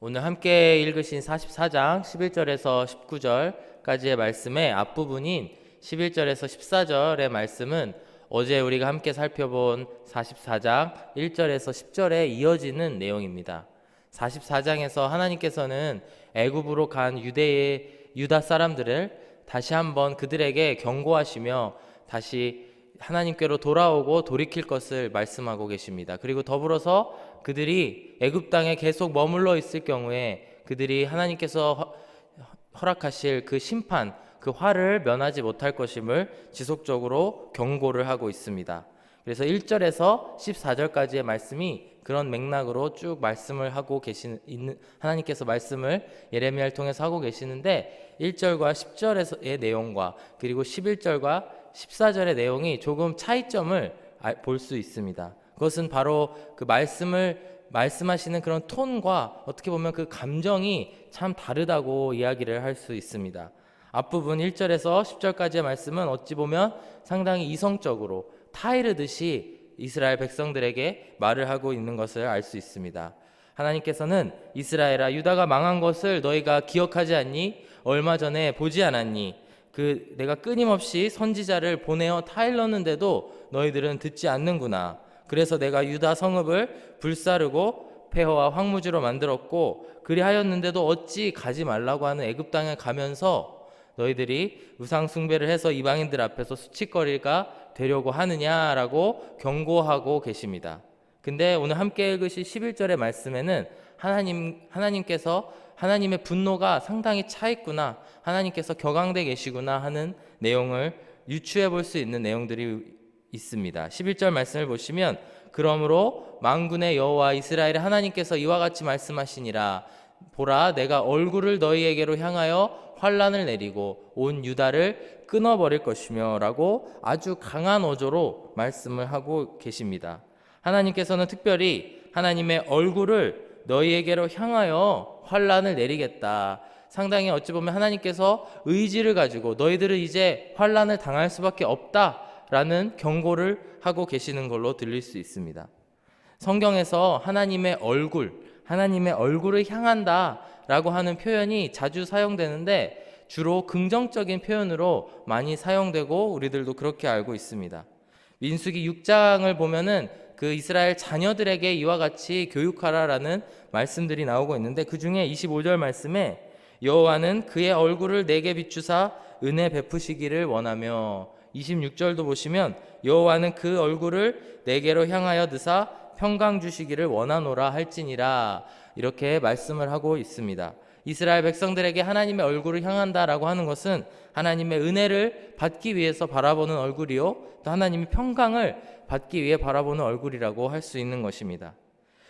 오늘 함께 읽으신 44장 11절에서 19절까지의 말씀의 앞부분인 11절에서 14절의 말씀은 어제 우리가 함께 살펴본 44장 1절에서 10절에 이어지는 내용입니다. 44장에서 하나님께서는 애굽으로 간 유대의 유다 사람들을 다시 한번 그들에게 경고하시며 다시 하나님께로 돌아오고 돌이킬 것을 말씀하고 계십니다. 그리고 더불어서 그들이 애굽 땅에 계속 머물러 있을 경우에 그들이 하나님께서 허- 허락하실 그 심판, 그 화를 면하지 못할 것임을 지속적으로 경고를 하고 있습니다. 그래서 1절에서 14절까지의 말씀이 그런 맥락으로 쭉 말씀을 하고 계시는 있는 하나님께서 말씀을 예레미야를 통해서 하고 계시는데 1절과 10절의 내용과 그리고 11절과 14절의 내용이 조금 차이점을 볼 수 있습니다. 그것은 바로 그 말씀을 말씀하시는 그런 톤과 어떻게 보면 그 감정이 참 다르다고 이야기를 할 수 있습니다. 앞부분 1절에서 10절까지의 말씀은 어찌 보면 상당히 이성적으로 타이르듯이 이스라엘 백성들에게 말을 하고 있는 것을 알 수 있습니다. 하나님께서는 이스라엘아 유다가 망한 것을 너희가 기억하지 않니? 얼마 전에 보지 않았니? 그 내가 끊임없이 선지자를 보내어 타일렀는데도 너희들은 듣지 않는구나. 그래서 내가 유다 성읍을 불사르고 폐허와 황무지로 만들었고 그리하였는데도 어찌 가지 말라고 하는 애굽 땅에 가면서 너희들이 우상 숭배를 해서 이방인들 앞에서 수치거리가 되려고 하느냐라고 경고하고 계십니다. 근데 오늘 함께 읽으실 11절의 말씀에는 하나님 하나님께서 하나님의 분노가 상당히 차 있구나. 하나님께서 격앙돼 계시구나 하는 내용을 유추해 볼 수 있는 내용들이 있습니다. 11절 말씀을 보시면 그러므로 만군의 여호와 이스라엘의 하나님께서 이와 같이 말씀하시니라 보라 내가 얼굴을 너희에게로 향하여 환란을 내리고 온 유다를 끊어 버릴 것이며라고 아주 강한 어조로 말씀을 하고 계십니다. 하나님께서는 특별히 하나님의 얼굴을 너희에게로 향하여 환란을 내리겠다. 상당히 어찌 보면 하나님께서 의지를 가지고 너희들은 이제 환란을 당할 수밖에 없다라는 경고를 하고 계시는 걸로 들릴 수 있습니다. 성경에서 하나님의 얼굴, 하나님의 얼굴을 향한다라고 하는 표현이 자주 사용되는데 주로 긍정적인 표현으로 많이 사용되고 우리들도 그렇게 알고 있습니다. 민수기 6장을 보면은 그 이스라엘 자녀들에게 이와 같이 교육하라라는 말씀들이 나오고 있는데 그 중에 25절 말씀에 여호와는 그의 얼굴을 내게 비추사 은혜 베푸시기를 원하며 26절도 보시면 여호와는 그 얼굴을 내게로 향하여 드사 평강 주시기를 원하노라 할지니라 이렇게 말씀을 하고 있습니다. 이스라엘 백성들에게 하나님의 얼굴을 향한다라고 하는 것은 하나님의 은혜를 받기 위해서 바라보는 얼굴이요 또 하나님의 평강을 받기 위해 바라보는 얼굴이라고 할 수 있는 것입니다.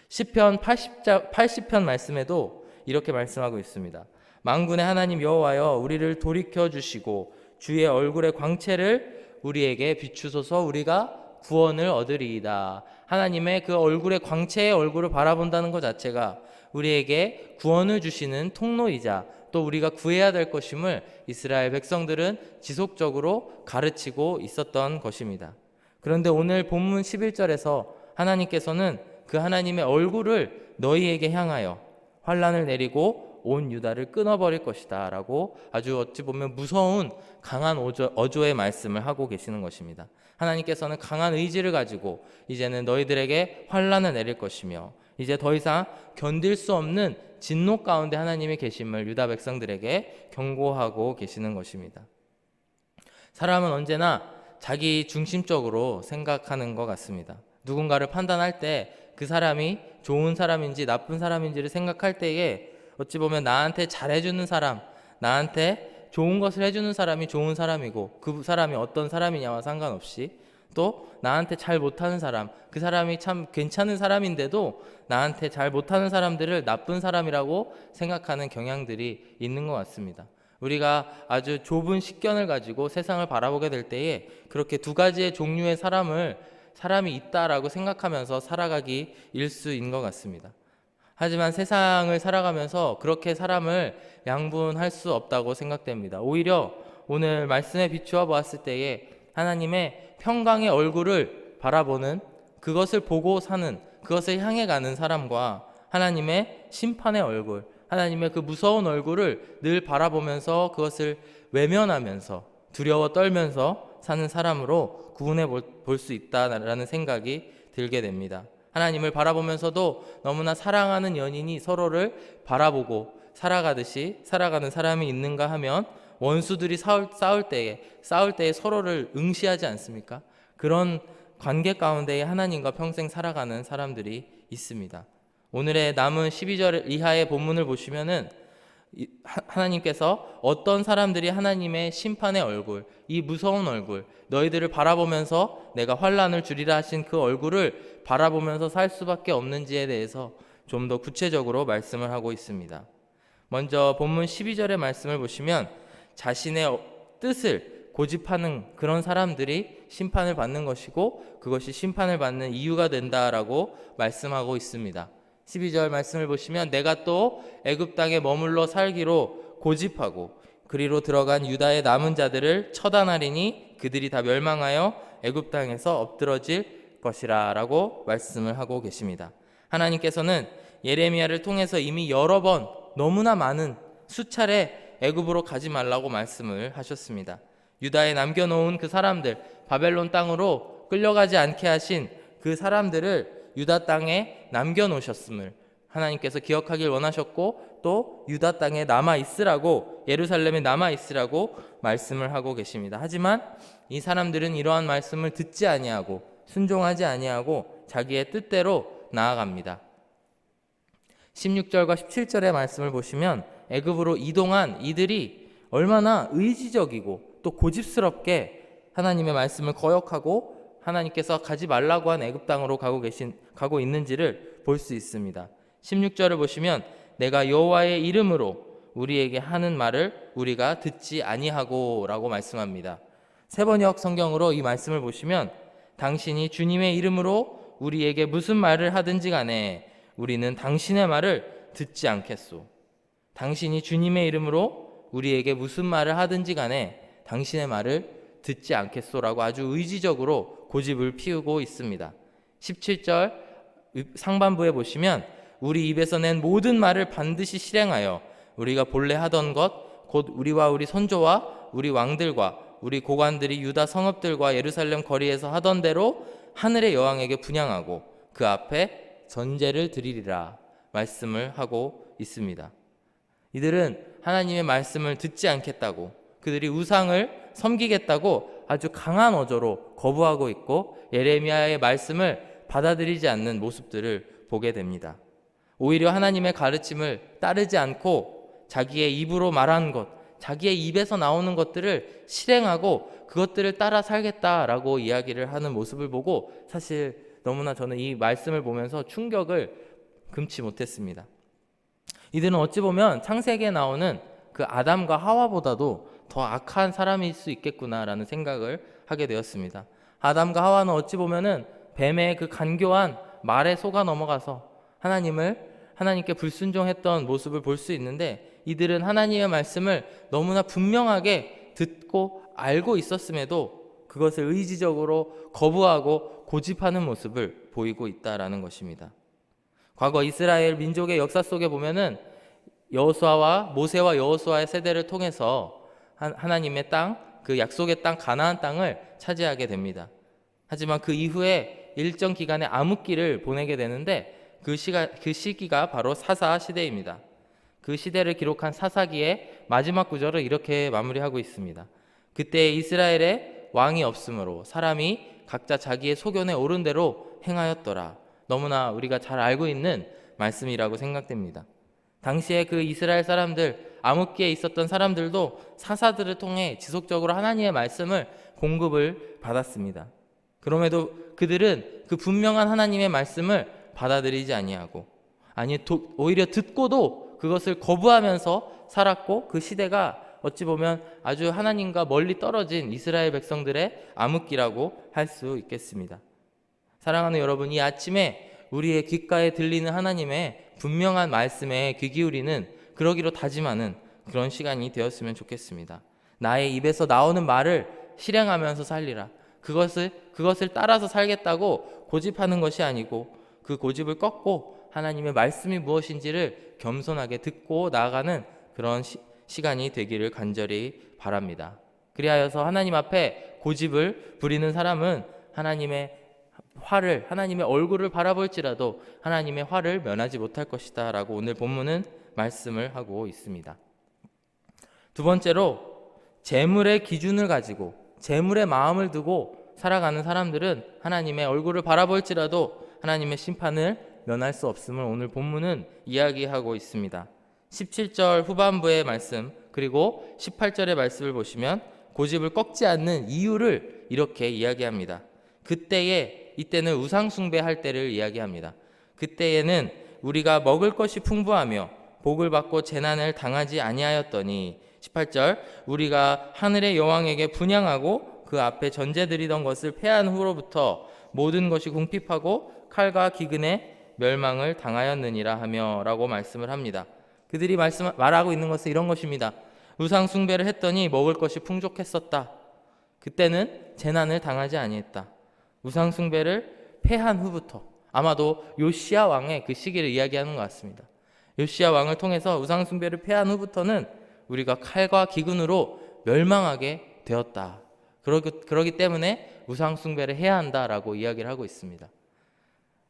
시편 80자, 80편 말씀에도 이렇게 말씀하고 있습니다. 만군의 하나님 여호와여 우리를 돌이켜 주시고 주의 얼굴의 광채를 우리에게 비추소서 우리가 구원을 얻으리이다. 하나님의 그 얼굴의 광채의 얼굴을 바라본다는 것 자체가 우리에게 구원을 주시는 통로이자 또 우리가 구해야 될 것임을 이스라엘 백성들은 지속적으로 가르치고 있었던 것입니다. 그런데 오늘 본문 11절에서 하나님께서는 그 하나님의 얼굴을 너희에게 향하여 환란을 내리고 온 유다를 끊어버릴 것이다 라고 아주 어찌 보면 무서운 강한 어조, 어조 의 말씀을 하고 계시는 것입니다. 하나님께서는 강한 의지를 가지고 이제는 너희들에게 환란을 내릴 것이며 이제 더 이상 견딜 수 없는 진노 가운데 하나님이 계심을 유다 백성들에게 경고하고 계시는 것입니다. 사람은 언제나 자기 중심적으로 생각하는 것 같습니다. 누군가를 판단할 때 그 사람이 좋은 사람인지 나쁜 사람인지를 생각할 때에 어찌 보면 나한테 잘해주는 사람, 나한테 좋은 것을 해주는 사람이 좋은 사람이고 그 사람이 어떤 사람이냐와 상관없이 또 나한테 잘 못하는 사람, 그 사람이 참 괜찮은 사람인데도 나한테 잘 못하는 사람들을 나쁜 사람이라고 생각하는 경향들이 있는 것 같습니다. 우리가 아주 좁은 식견을 가지고 세상을 바라보게 될 때에 그렇게 두 가지의 종류의 사람을 사람이 있다라고 생각하면서 살아가기 일수인 것 같습니다. 하지만 세상을 살아가면서 그렇게 사람을 양분할 수 없다고 생각됩니다. 오히려 오늘 말씀에 비추어 보았을 때에 하나님의 평강의 얼굴을 바라보는 그것을 보고 사는 그것을 향해 가는 사람과 하나님의 심판의 얼굴, 하나님의 그 무서운 얼굴을 늘 바라보면서 그것을 외면하면서 두려워 떨면서 사는 사람으로 구분해 볼 수 있다라는 생각이 들게 됩니다. 하나님을 바라보면서도 너무나 사랑하는 연인이 서로를 바라보고 살아가듯이 살아가는 사람이 있는가 하면 원수들이 싸울, 싸울 때에 싸울 때에 서로를 응시하지 않습니까? 그런 관계 가운데에 하나님과 평생 살아가는 사람들이 있습니다. 오늘의 남은 12절 이하의 본문을 보시면은 하나님께서 어떤 사람들이 하나님의 심판의 얼굴, 이 무서운 얼굴, 너희들을 바라보면서 내가 환란을 주리라 하신 그 얼굴을 바라보면서 살 수밖에 없는지에 대해서 좀 더 구체적으로 말씀을 하고 있습니다. 먼저 본문 12절의 말씀을 보시면 자신의 어- 뜻을 고집하는 그런 사람들이 심판을 받는 것이고 그것이 심판을 받는 이유가 된다라고 말씀하고 있습니다. 12절 말씀을 보시면 내가 또 애굽 땅에 머물러 살기로 고집하고 그리로 들어간 유다의 남은 자들을 처단하리니 그들이 다 멸망하여 애굽 땅에서 엎드러질 것이라라고 말씀을 하고 계십니다. 하나님께서는 예레미야를 통해서 이미 여러 번 너무나 많은 수차례 애굽으로 가지 말라고 말씀을 하셨습니다. 유다에 남겨놓은 그 사람들 바벨론 땅으로 끌려가지 않게 하신 그 사람들을 유다 땅에 남겨 놓으셨음을 하나님께서 기억하길 원하셨고 또 유다 땅에 남아 있으라고 예루살렘에 남아 있으라고 말씀을 하고 계십니다. 하지만 이 사람들은 이러한 말씀을 듣지 아니하고 순종하지 아니하고 자기의 뜻대로 나아갑니다. 16절과 17절의 말씀을 보시면 애굽으로 이동한 이들이 얼마나 의지적이고 또 고집스럽게 하나님의 말씀을 거역하고 하나님께서 가지 말라고 한 애굽 땅으로 가고 계신 가고 있는지를 볼 수 있습니다. 16절을 보시면 내가 여호와의 이름으로 우리에게 하는 말을 우리가 듣지 아니하고라고 말씀합니다. 세 번역 성경으로 이 말씀을 보시면 당신이 주님의 이름으로 우리에게 무슨 말을 하든지 간에 우리는 당신의 말을 듣지 않겠소. 당신이 주님의 이름으로 우리에게 무슨 말을 하든지 간에 당신의 말을 듣지 않겠소라고 아주 의지적으로 고집을 피우고 있습니다. 17절 상반부에 보시면 우리 입에서 낸 모든 말을 반드시 실행하여 우리가 본래 하던 것 곧 우리와 우리 선조와 우리 왕들과 우리 고관들이 유다 성읍들과 예루살렘 거리에서 하던 대로 하늘의 여왕에게 분양하고 그 앞에 전제를 드리리라 말씀을 하고 있습니다. 이들은 하나님의 말씀을 듣지 않겠다고 그들이 우상을 섬기겠다고 아주 강한 어조로 거부하고 있고 예레미야의 말씀을 받아들이지 않는 모습들을 보게 됩니다. 오히려 하나님의 가르침을 따르지 않고 자기의 입으로 말한 것, 자기의 입에서 나오는 것들을 실행하고 그것들을 따라 살겠다라고 이야기를 하는 모습을 보고 사실 너무나 저는 이 말씀을 보면서 충격을 금치 못했습니다. 이들은 어찌 보면 창세기에 나오는 그 아담과 하와보다도 더 악한 사람일 수 있겠구나라는 생각을 하게 되었습니다. 아담과 하와는 어찌 보면은 뱀의 그 간교한 말에 속아 넘어가서 하나님을 하나님께 불순종했던 모습을 볼 수 있는데 이들은 하나님의 말씀을 너무나 분명하게 듣고 알고 있었음에도 그것을 의지적으로 거부하고 고집하는 모습을 보이고 있다라는 것입니다. 과거 이스라엘 민족의 역사 속에 보면은 여호수아와 모세와 여호수아의 세대를 통해서 한- 하나님의 땅, 그 약속의 땅 가나안 땅을 차지하게 됩니다. 하지만 그 이후에 일정 기간의 암흑기를 보내게 되는데 그 시가 그 시기가 바로 사사 시대입니다. 그 시대를 기록한 사사기의 마지막 구절을 이렇게 마무리하고 있습니다. 그때 이스라엘에 왕이 없으므로 사람이 각자 자기의 소견에 오른 대로 행하였더라. 너무나 우리가 잘 알고 있는 말씀이라고 생각됩니다. 당시에 그 이스라엘 사람들 암흑기에 있었던 사람들도 사사들을 통해 지속적으로 하나님의 말씀을 공급을 받았습니다. 그럼에도 그들은 그 분명한 하나님의 말씀을 받아들이지 아니하고 아니 도- 오히려 듣고도 그것을 거부하면서 살았고 그 시대가 어찌 보면 아주 하나님과 멀리 떨어진 이스라엘 백성들의 암흑기라고 할 수 있겠습니다. 사랑하는 여러분, 이 아침에 우리의 귓가에 들리는 하나님의 분명한 말씀에 귀 기울이는 그러기로 다짐하는 그런 시간이 되었으면 좋겠습니다. 나의 입에서 나오는 말을 실행하면서 살리라. 그것을 그것을 따라서 살겠다고 고집하는 것이 아니고 그 고집을 꺾고 하나님의 말씀이 무엇인지를 겸손하게 듣고 나아가는 그런 시, 시간이 되기를 간절히 바랍니다. 그리하여서 하나님 앞에 고집을 부리는 사람은 하나님의 화를 하나님의 얼굴을 바라볼지라도 하나님의 화를 면하지 못할 것이다라고 오늘 본문은 말씀을 하고 있습니다. 두 번째로 재물의 기준을 가지고 재물의 마음을 두고 살아가는 사람들은 하나님의 얼굴을 바라볼지라도 하나님의 심판을 면할 수 없음을 오늘 본문은 이야기하고 있습니다. 17절 후반부의 말씀 그리고 18절의 말씀을 보시면 고집을 꺾지 않는 이유를 이렇게 이야기합니다. 그때에 이때는 우상 숭배할 때를 이야기합니다. 그때에는 우리가 먹을 것이 풍부하며 복을 받고 재난을 당하지 아니하였더니 18절 우리가 하늘의 여왕에게 분양하고 그 앞에 전제드리던 것을 패한 후로부터 모든 것이 궁핍하고 칼과 기근에 멸망을 당하였느니라 하며라고 말씀을 합니다. 그들이 말씀 말하고 있는 것은 이런 것입니다. 우상 숭배를 했더니 먹을 것이 풍족했었다. 그때는 재난을 당하지 아니했다. 우상 숭배를 패한 후부터 아마도 요시야 왕의 그 시기를 이야기하는 것 같습니다. 요시야 왕을 통해서 우상 숭배를 패한 후부터는 우리가 칼과 기근으로 멸망하게 되었다. 그러기, 그러기 때문에 우상 숭배를 해야 한다라고 이야기를 하고 있습니다.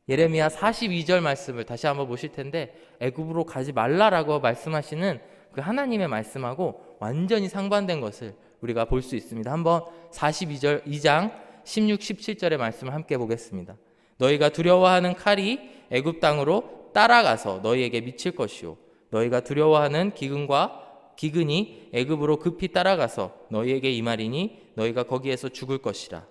예레미야 42절 말씀을 다시 한번 보실 텐데 애굽으로 가지 말라라고 말씀하시는 그 하나님의 말씀하고 완전히 상반된 것을 우리가 볼 수 있습니다. 한번 42절 2장 16, 17절의 말씀을 함께 보겠습니다. 너희가 두려워하는 칼이 애굽 땅으로 따라가서 너희에게 미칠 것이요 너희가 두려워하는 기근과 기근이 애굽으로 급히 따라가서 너희에게 임하리니 너희가 거기에서 죽을 것이라.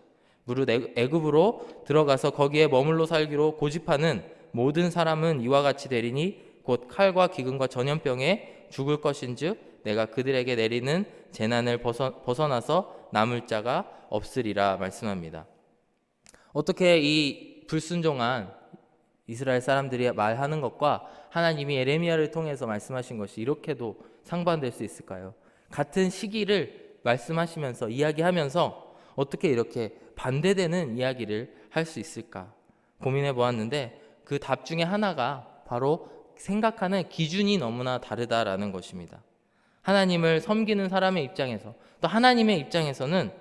무릇 애- 애굽으로 들어가서 거기에 머물러 살기로 고집하는 모든 사람은 이와 같이 되리니 곧 칼과 기근과 전염병에 죽을 것인즉 내가 그들에게 내리는 재난을 벗어, 벗어나서 남을 자가 없으리라 말씀합니다. 어떻게 이 불순종한 이스라엘 사람들이 말하는 것과 하나님이 에레미야를 통해서 말씀하신 것이 이렇게도 상반될 수 있을까요? 같은 시기를 말씀하시면서 이야기하면서 어떻게 이렇게 반대되는 이야기를 할 수 있을까 고민해 보았는데 그 답 중에 하나가 바로 생각하는 기준이 너무나 다르다라는 것입니다. 하나님을 섬기는 사람의 입장에서 또 하나님의 입장에서는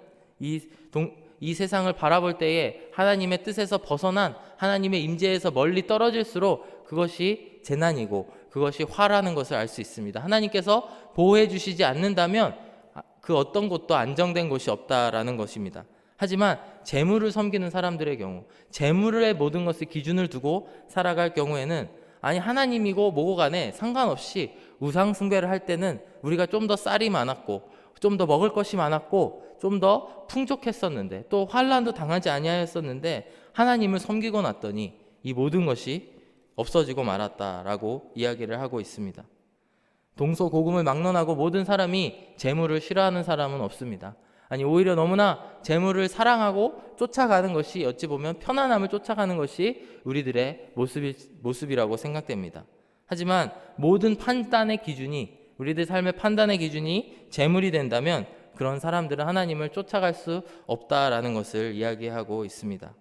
이, 동, 이 세상을 바라볼 때에 하나님의 뜻에서 벗어난 하나님의 임재에서 멀리 떨어질수록 그것이 재난이고 그것이 화라는 것을 알 수 있습니다. 하나님께서 보호해 주시지 않는다면 아, 그 어떤 곳도 안정된 곳이 없다라는 것입니다. 하지만 재물을 섬기는 사람들의 경우 재물의 모든 것을 기준을 두고 살아갈 경우에는 아니 하나님이고 뭐고 간에 상관없이 우상 숭배를 할 때는 우리가 좀 더 쌀이 많았고 좀 더 먹을 것이 많았고 좀 더 풍족했었는데 또 환란도 당하지 아니하였었는데 하나님을 섬기고 났더니 이 모든 것이 없어지고 말았다라고 이야기를 하고 있습니다. 동서고금을 막론하고 모든 사람이 재물을 싫어하는 사람은 없습니다. 아니 오히려 너무나 재물을 사랑하고 쫓아가는 것이 어찌 보면 편안함을 쫓아가는 것이 우리들의 모습이, 모습이라고 생각됩니다. 하지만 모든 판단의 기준이 우리들 삶의 판단의 기준이 재물이 된다면 그런 사람들은 하나님을 쫓아갈 수 없다라는 것을 이야기하고 있습니다.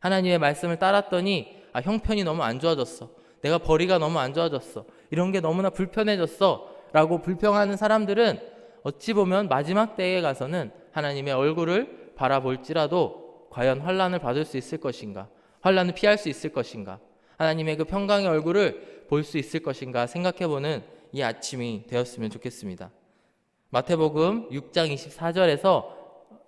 하나님의 말씀을 따랐더니 아, 형편이 너무 안 좋아졌어. 내가 벌이가 너무 안 좋아졌어. 이런 게 너무나 불편해졌어. 라고 불평하는 사람들은 어찌 보면 마지막 때에 가서는 하나님의 얼굴을 바라볼지라도 과연 환란을 받을 수 있을 것인가? 환란을 피할 수 있을 것인가? 하나님의 그 평강의 얼굴을 볼 수 있을 것인가 생각해 보는 이 아침이 되었으면 좋겠습니다. 마태복음 6장 24절에서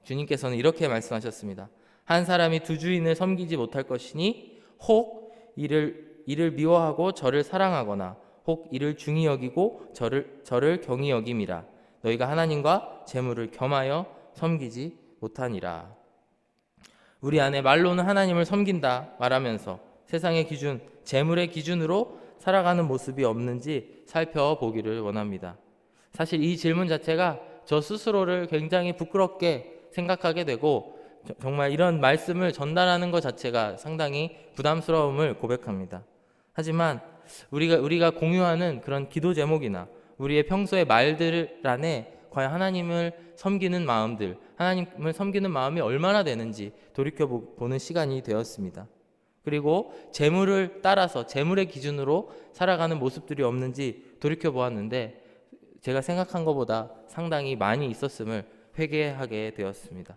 주님께서는 이렇게 말씀하셨습니다. 한 사람이 두 주인을 섬기지 못할 것이니 혹 이를 이를 미워하고 저를 사랑하거나 혹 이를 중히 여기고 저를 저를 경히 여김이라 너희가 하나님과 재물을 겸하여 섬기지 못하니라. 우리 안에 말로는 하나님을 섬긴다 말하면서 세상의 기준, 재물의 기준으로 살아가는 모습이 없는지 살펴보기를 원합니다. 사실 이 질문 자체가 저 스스로를 굉장히 부끄럽게 생각하게 되고 저- 정말 이런 말씀을 전달하는 것 자체가 상당히 부담스러움을 고백합니다. 하지만 우리가 우리가 공유하는 그런 기도 제목이나 우리의 평소의 말들 안에 과연 하나님을 섬기는 마음들, 하나님을 섬기는 마음이 얼마나 되는지 돌이켜 보- 보는 시간이 되었습니다. 그리고 재물을 따라서 재물의 기준으로 살아가는 모습들이 없는지 돌이켜 보았는데 제가 생각한 것보다 상당히 많이 있었음을 회개하게 되었습니다.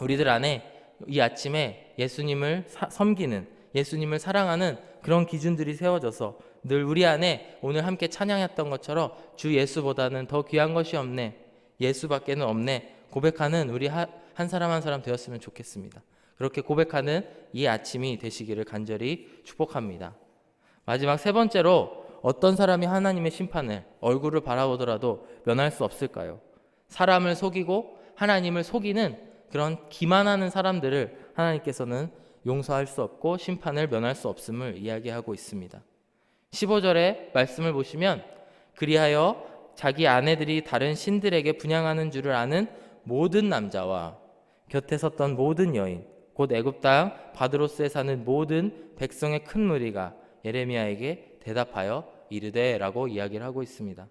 우리들 안에 이 아침에 예수님을 사- 섬기는 예수님을 사랑하는 그런 기준들이 세워져서 늘 우리 안에 오늘 함께 찬양했던 것처럼 주 예수보다는 더 귀한 것이 없네 예수밖에는 없네 고백하는 우리 하- 한 사람 한 사람 되었으면 좋겠습니다. 그렇게 고백하는 이 아침이 되시기를 간절히 축복합니다. 마지막 세 번째로 어떤 사람이 하나님의 심판을 얼굴을 바라보더라도 면할 수 없을까요? 사람을 속이고 하나님을 속이는 그런 기만하는 사람들을 하나님께서는 용서할 수 없고 심판을 면할 수 없음을 이야기하고 있습니다. 15절의 말씀을 보시면 그리하여 자기 아내들이 다른 신들에게 분양하는 줄을 아는 모든 남자와 곁에 섰던 모든 여인 곧 애굽 땅 바드로스에 사는 모든 백성의 큰 무리가 예레미야에게 대답하여 이르되라고 이야기를 하고 있습니다.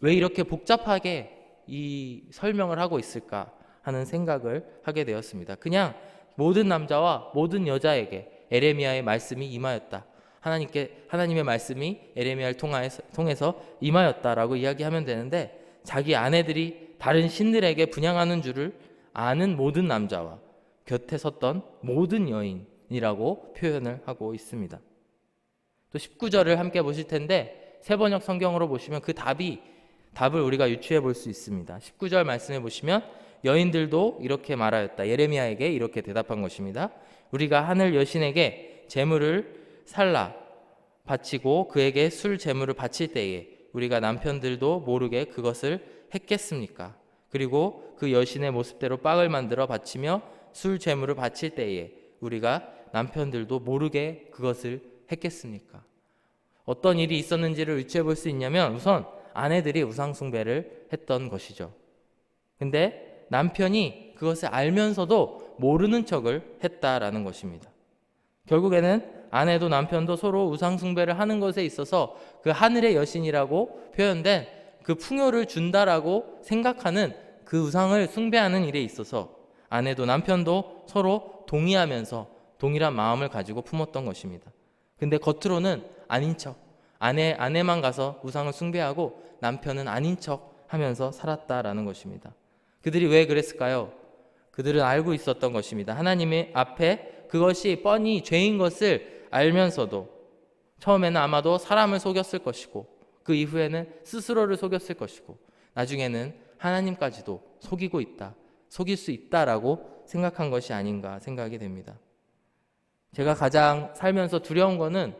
왜 이렇게 복잡하게 이 설명을 하고 있을까 하는 생각을 하게 되었습니다. 그냥 모든 남자와 모든 여자에게 에레미야의 말씀이 임하였다. 하나님께 하나님의 말씀이 에레미야를 통하여서, 통해서 임하였다라고 이야기하면 되는데 자기 아내들이 다른 신들에게 분양하는 줄을 아는 모든 남자와 곁에 섰던 모든 여인이라고 표현을 하고 있습니다. 또 19절을 함께 보실 텐데 세 번역 성경으로 보시면 그 답이 답을 우리가 유추해 볼 수 있습니다. 19절 말씀해 보시면 여인들도 이렇게 말하였다. 예레미야에게 이렇게 대답한 것입니다. 우리가 하늘 여신에게 재물을 살라 바치고 그에게 술 재물을 바칠 때에 우리가 남편들도 모르게 그것을 했겠습니까? 그리고 그 여신의 모습대로 빵을 만들어 바치며 술 재물을 바칠 때에 우리가 남편들도 모르게 그것을 했겠습니까? 어떤 일이 있었는지를 유추해 볼 수 있냐면 우선 아내들이 우상숭배를 했던 것이죠. 근데 남편이 그것을 알면서도 모르는 척을 했다라는 것입니다. 결국에는 아내도 남편도 서로 우상숭배를 하는 것에 있어서 그 하늘의 여신이라고 표현된 그 풍요를 준다라고 생각하는 그 우상을 숭배하는 일에 있어서 아내도 남편도 서로 동의하면서 동일한 마음을 가지고 품었던 것입니다. 근데 겉으로는 아닌 척 아내 아내만 가서 우상을 숭배하고 남편은 아닌 척 하면서 살았다라는 것입니다. 그들이 왜 그랬을까요? 그들은 알고 있었던 것입니다. 하나님의 앞에 그것이 뻔히 죄인 것을 알면서도 처음에는 아마도 사람을 속였을 것이고 그 이후에는 스스로를 속였을 것이고 나중에는 하나님까지도 속이고 있다. 속일 수 있다라고 생각한 것이 아닌가 생각이 됩니다. 제가 가장 살면서 두려운 거는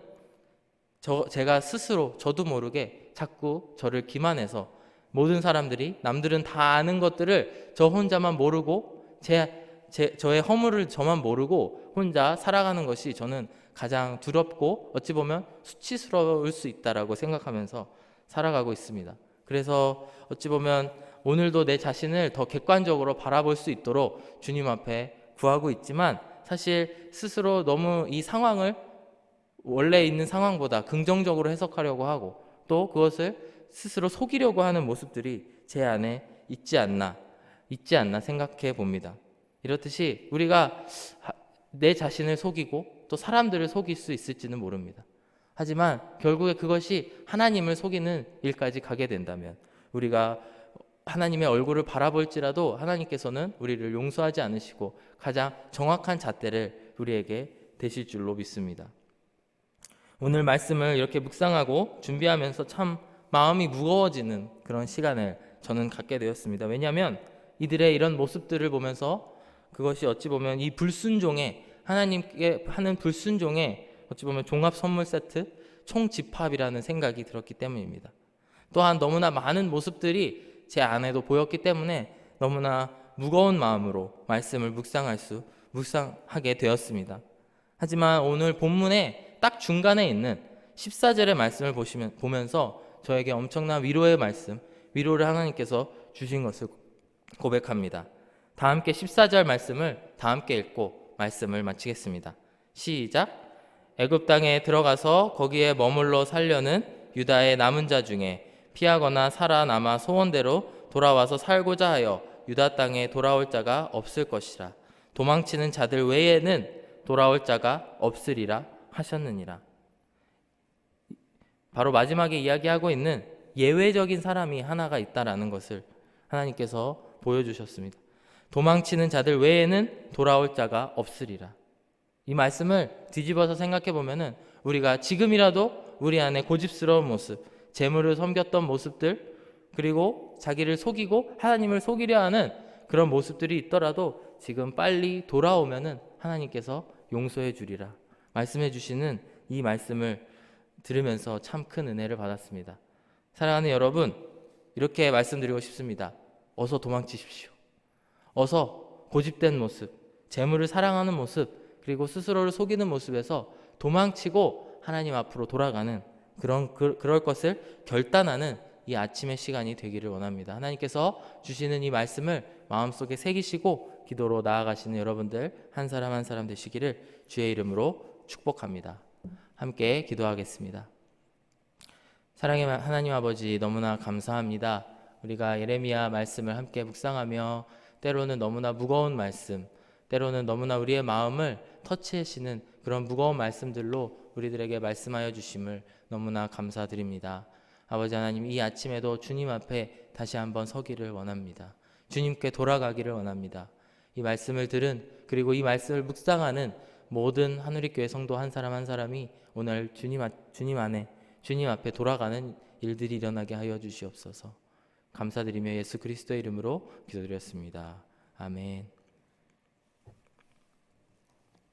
저 제가 스스로 저도 모르게 자꾸 저를 기만해서 모든 사람들이 남들은 다 아는 것들을 저 혼자만 모르고 제, 제 저의 허물을 저만 모르고 혼자 살아가는 것이 저는 가장 두렵고 어찌 보면 수치스러울 수 있다라고 생각하면서 살아가고 있습니다. 그래서 어찌 보면 오늘도 내 자신을 더 객관적으로 바라볼 수 있도록 주님 앞에 구하고 있지만 사실 스스로 너무 이 상황을 원래 있는 상황보다 긍정적으로 해석하려고 하고 또 그것을 스스로 속이려고 하는 모습들이 제 안에 있지 않나 있지 않나 생각해 봅니다. 이렇듯이 우리가 하- 내 자신을 속이고 또 사람들을 속일 수 있을지는 모릅니다. 하지만 결국에 그것이 하나님을 속이는 일까지 가게 된다면 우리가 하나님의 얼굴을 바라볼지라도 하나님께서는 우리를 용서하지 않으시고 가장 정확한 잣대를 우리에게 되실 줄로 믿습니다. 오늘 말씀을 이렇게 묵상하고 준비하면서 참 마음이 무거워지는 그런 시간을 저는 갖게 되었습니다. 왜냐하면 이들의 이런 모습들을 보면서 그것이 어찌 보면 이 불순종의 하나님께 하는 불순종의 어찌 보면 종합 선물 세트 총 집합이라는 생각이 들었기 때문입니다. 또한 너무나 많은 모습들이 제 안에도 보였기 때문에 너무나 무거운 마음으로 말씀을 묵상할 수 묵상하게 되었습니다. 하지만 오늘 본문에 딱 중간에 있는 14절의 말씀을 보시면 보면서 저에게 엄청난 위로의 말씀, 위로를 하나님께서 주신 것을 고백합니다. 다 함께 14절 말씀을 다 함께 읽고 말씀을 마치겠습니다. 시작. 애굽 땅에 들어가서 거기에 머물러 살려는 유다의 남은 자 중에 피하거나 살아남아 소원대로 돌아와서 살고자 하여 유다 땅에 돌아올 자가 없을 것이라. 도망치는 자들 외에는 돌아올 자가 없으리라 하셨느니라. 바로 마지막에 이야기하고 있는 예외적인 사람이 하나가 있다라는 것을 하나님께서 보여주셨습니다. 도망치는 자들 외에는 돌아올 자가 없으리라. 이 말씀을 뒤집어서 생각해 보면은 우리가 지금이라도 우리 안에 고집스러운 모습, 재물을 섬겼던 모습들, 그리고 자기를 속이고 하나님을 속이려 하는 그런 모습들이 있더라도 지금 빨리 돌아오면은 하나님께서 용서해 주리라. 말씀해 주시는 이 말씀을 들으면서 참 큰 은혜를 받았습니다. 사랑하는 여러분, 이렇게 말씀드리고 싶습니다. 어서 도망치십시오. 어서 고집된 모습, 재물을 사랑하는 모습, 그리고 스스로를 속이는 모습에서 도망치고 하나님 앞으로 돌아가는 그런 그, 그럴 것을 결단하는 이 아침의 시간이 되기를 원합니다. 하나님께서 주시는 이 말씀을 마음속에 새기시고 기도로 나아가시는 여러분들 한 사람 한 사람 되시기를 주의 이름으로 축복합니다. 함께 기도하겠습니다. 사랑의 하나님 아버지 너무나 감사합니다. 우리가 예레미야 말씀을 함께 묵상하며 때로는 너무나 무거운 말씀, 때로는 너무나 우리의 마음을 터치하시는 그런 무거운 말씀들로 우리들에게 말씀하여 주심을 너무나 감사드립니다. 아버지 하나님 이 아침에도 주님 앞에 다시 한번 서기를 원합니다. 주님께 돌아가기를 원합니다. 이 말씀을 들은 그리고 이 말씀을 묵상하는 모든 하누리 교회 성도 한 사람 한 사람이 오늘 주님 아, 주님 안에 주님 앞에 돌아가는 일들이 일어나게 하여 주시옵소서. 감사드리며 예수 그리스도의 이름으로 기도드렸습니다. 아멘.